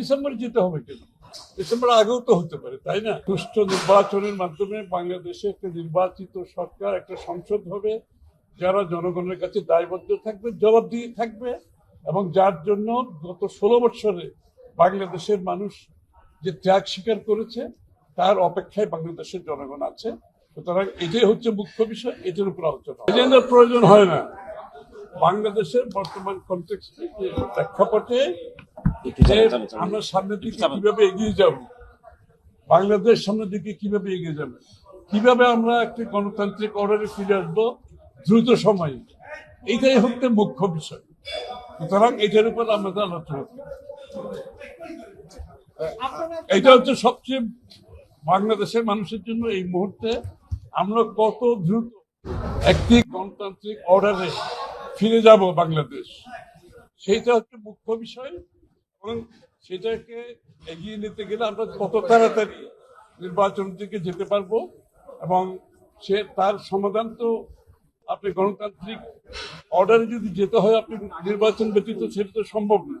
ডিসেম্বরে যেতে হবে কেন? ডিসেম্বর আগেও তো হতে পারে, তাই না? সুষ্ঠু নির্বাচনের মাধ্যমে বাংলাদেশে একটা নির্বাচিত সরকার, একটা সংসদ হবে, যারা জনগণের কাছে দায়বদ্ধ থাকবে, জবাবদিহি থাকবে, এবং যার জন্য গত ষোলো বৎসরে বাংলাদেশের মানুষ যে ত্যাগ স্বীকার করেছে, তার অপেক্ষায় বাংলাদেশের জনগণ আছে। সুতরাং এটাই হচ্ছে মুখ্য বিষয়, এটার উপর আলোচনা। এজেন্ডার প্রয়োজন হয় না। বাংলাদেশের বর্তমান কনটেক্সটে প্রেক্ষাপটে আমরা সামনের দিকে কীভাবে এগিয়ে যাব? বাংলাদেশ সামনের দিকে কীভাবে এগিয়ে যাবে? কীভাবে আমরা একটি গণতান্ত্রিক অর্ডারে ফিরে আসব? দ্রুত সময়ে। এইটাই হচ্ছে মুখ্য বিষয়। সুতরাং এটার উপর আমাদের আলোচনা করি। এটা হচ্ছে সবচেয়ে বাংলাদেশের মানুষের জন্য এই মুহূর্তে আমরা কত দ্রুত একটি গণতান্ত্রিক অর্ডারে ফিরে যাব বাংলাদেশ? সেইটা হচ্ছে মুখ্য বিষয়। এবং সেটাকে এগিয়ে নিতে গেলে আমরা কত তাড়াতাড়ি নির্বাচন দিকে যেতে পারব এবং সে তার সমাধান তো আপনি গণতান্ত্রিক অর্ডারে যদি যেতে হয়, আপনি নির্বাচন ব্যতীত সেটা তো সম্ভব না।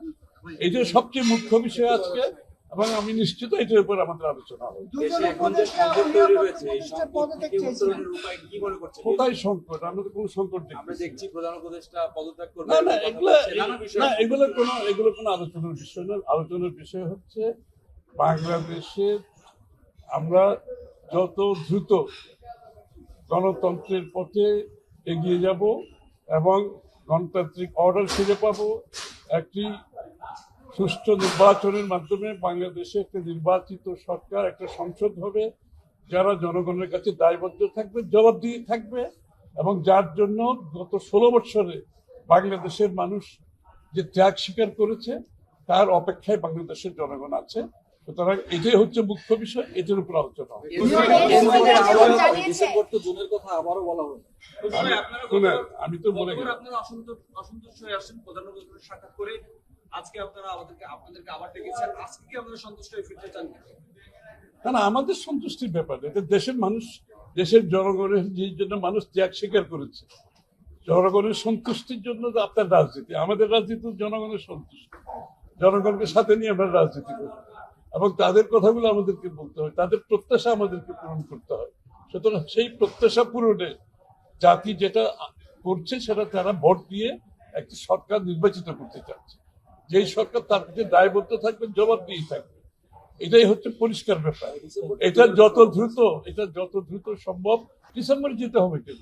এই যে সবচেয়ে মুখ্য বিষয় আজকে এবং আমি নিশ্চিত এটার উপর আমাদের আলোচনা হবে। মনে কোথায় সংকট? আমরা তো কোনো সংকট দেখি দেখছি প্রধান উপদেষ্টা পদত্যাগ করবে না না এগুলো না কোনো এগুলো কোনো আলোচনার বিষয় না আলোচনার বিষয় হচ্ছে বাংলাদেশের আমরা যত দ্রুত গণতন্ত্রের পথে এগিয়ে যাব এবং গণতান্ত্রিক অর্ডার ফিরে পাবো একটি সুষ্ঠু নির্বাচনের মাধ্যমে বাংলাদেশে একটা নির্বাচিত সরকার একটা সংসদ হবে যারা জনগণের কাছে দায়বদ্ধ থাকবে জবাবদিহি থাকবে এবং যার জন্য গত ষোলো বৎসরে বাংলাদেশের মানুষ যে ত্যাগ স্বীকার করেছে তার অপেক্ষায় বাংলাদেশের জনগণ আছে। সুতরাং এটাই হচ্ছে মুখ্য বিষয় এটার উপর আলোচনা আমি তো হয়ে সাক্ষাৎ করে আজকে আপনারা আমাদেরকে, আপনাদেরকে আবার ডেকেছেন। আজকে কি আপনারা সন্তুষ্ট হয়ে ফিরতে চান না? না আমাদের সন্তুষ্টির ব্যাপার এটা দেশের মানুষ, দেশের জনগণের জন্য মানুষ ত্যাগ স্বীকার করেছে। জনগণের সন্তুষ্টির জন্য আপনার রাজনীতি। আমাদের রাজনীতি জনগণের সন্তুষ্টি। জনগণকে সাথে নিয়ে আমরা রাজনীতি করি। এবং তাদের কথাগুলো আমাদেরকে বলতে হয়। তাদের প্রত্যাশা আমাদেরকে পূরণ করতে হয়। সুতরাং সেই প্রত্যাশা পূরণে জাতি যেটা করছে, সেটা তারা ভোট দিয়ে একটি সরকার নির্বাচিত করতে চাচ্ছে। যেই সরকার তার প্রতি দায়বদ্ধ থাকবেন জবাব দিয়ে থাকবে। এটাই হচ্ছে পরিষ্কার ব্যাপার। এটা যত দ্রুত, এটা যত দ্রুত সম্ভব, ডিসেম্বরে যেতে হবে কেন?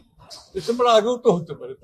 ডিসেম্বর আগেও তো হতে পারে।